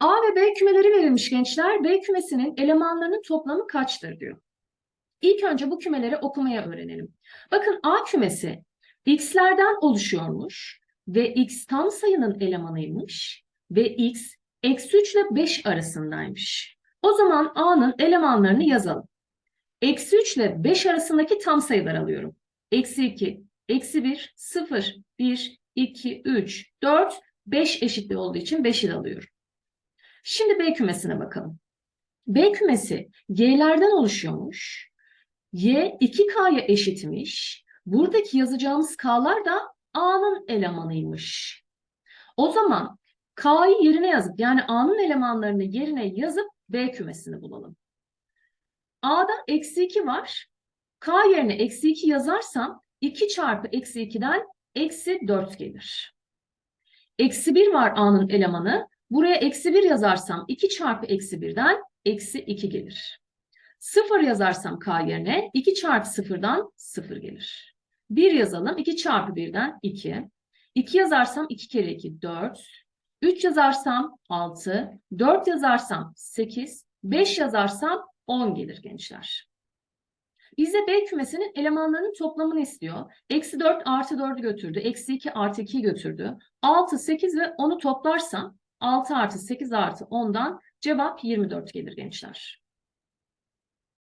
A ve B kümeleri verilmiş gençler. B kümesinin elemanlarının toplamı kaçtır diyor. İlk önce bu kümeleri okumaya öğrenelim. Bakın A kümesi x'lerden oluşuyormuş ve x tam sayının elemanıymış ve x eksi 3 ile 5 arasındaymış. O zaman A'nın elemanlarını yazalım. Eksi 3 ile 5 arasındaki tam sayılar alıyorum. Eksi 2, eksi 1, 0, 1, 2, 3, 4, 5 eşitliği olduğu için 5'i de alıyorum. Şimdi B kümesine bakalım. B kümesi Y'lerden oluşuyormuş. Y 2K'ya eşitmiş. Buradaki yazacağımız K'lar da A'nın elemanıymış. O zaman K'yı yerine yazıp yani A'nın elemanlarını yerine yazıp B kümesini bulalım. A'da eksi 2 var. K yerine eksi 2 yazarsam 2 çarpı eksi 2'den eksi 4 gelir. Eksi 1 var A'nın elemanı. Buraya eksi 1 yazarsam 2 çarpı eksi 1'den eksi 2 gelir. 0 yazarsam K yerine 2 çarpı 0'dan 0 gelir. 1 yazalım. 2 çarpı 1'den 2. 2 yazarsam 2 kere 2 4. 3 yazarsam 6. 4 yazarsam 8. 5 yazarsam 10 gelir gençler. Bize B kümesinin elemanlarının toplamını istiyor. Eksi 4 artı 4'ü götürdü. Eksi 2 artı 2'yi götürdü. 6, 8 ve 10'u toplarsam 6 artı 8 artı 10'dan cevap 24 gelir gençler.